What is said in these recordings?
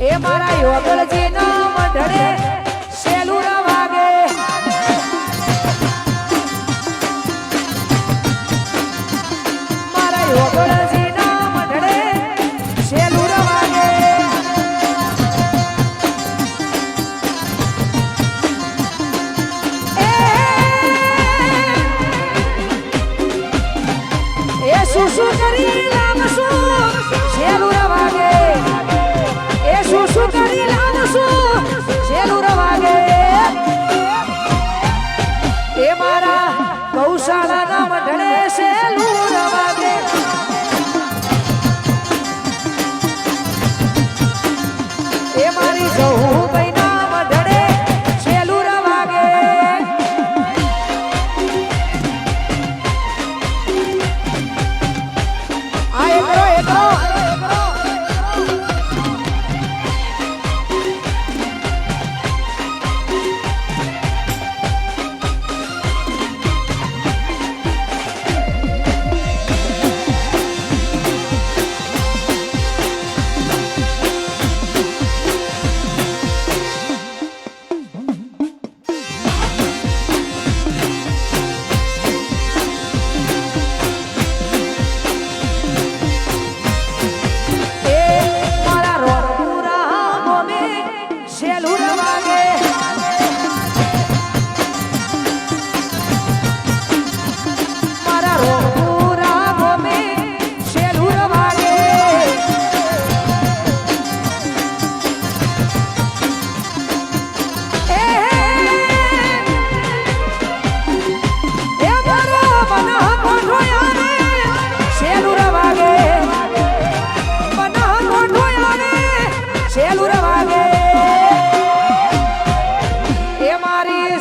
એ મારા યોગલજી નો મંડળે શેલું ના વાગે મારા યોગલજી શેલું એ શું શું કરી લાવશું? શેલું ના વાગે.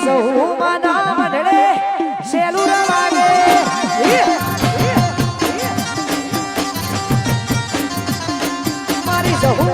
સહુ મના મંડળે શેલું વાગે. મારી સહુ